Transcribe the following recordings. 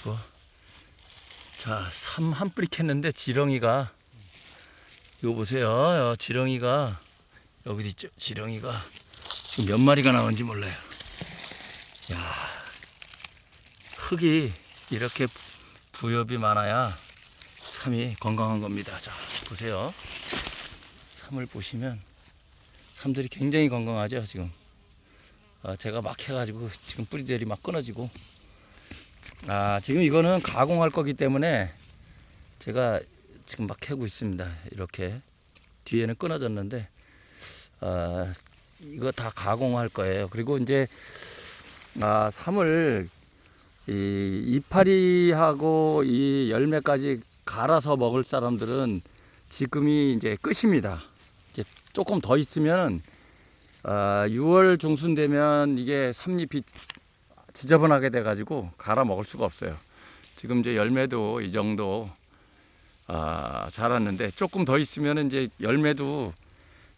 이거 자, 삼 한 뿌리 캤는데 지렁이가 이거 보세요. 어, 지렁이가 여기 있죠. 지렁이가 지금 몇 마리가 나오는지 몰라요. 야, 흙이 이렇게 부엽이 많아야 삼이 건강한 겁니다. 자, 보세요. 삼을 보시면 삼들이 굉장히 건강하죠, 지금. 아, 제가 막 해가지고 지금 뿌리들이 막 끊어지고. 아, 지금 이거는 가공할 거기 때문에 제가 지금 막 캐고 있습니다. 이렇게 뒤에는 끊어졌는데, 아, 이거 다 가공할 거예요. 그리고 이제 아, 삼을 이 이파리하고 이 열매까지 갈아서 먹을 사람들은 지금이 이제 끝입니다. 이제 조금 더 있으면 아, 6월 중순 되면 이게 삼잎이 지저분하게 돼가지고 갈아 먹을 수가 없어요. 지금 이제 열매도 이 정도 아, 자랐는데 조금 더 있으면 이제 열매도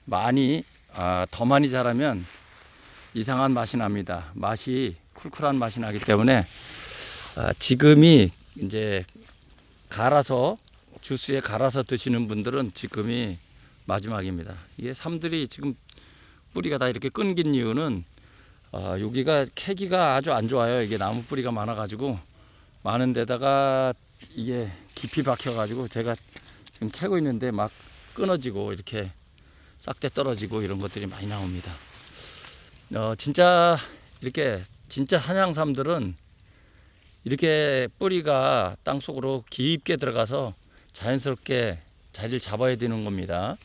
많이 아, 더 많이 자라면 이상한 맛이 납니다. 맛이 쿨쿨한 맛이 나기 때문에 아, 지금이 이제 갈아서 주스에 갈아서 드시는 분들은 지금이 마지막입니다. 이게 삼들이 지금 뿌리가 다 이렇게 끊긴 이유는 아, 여기가 캐기가 아주 안 좋아요. 이게 나무 뿌리가 많아가지고 많은 데다가 이게 깊이 박혀가지고 제가 지금 캐고 있는데 막 끊어지고 이렇게 싹대 떨어지고 이런 것들이 많이 나옵니다. 어, 진짜 이렇게 진짜 사냥삼들은 이렇게 뿌리가 땅 속으로 깊게 들어가서 자연스럽게 자리를 잡아야 되는 겁니다.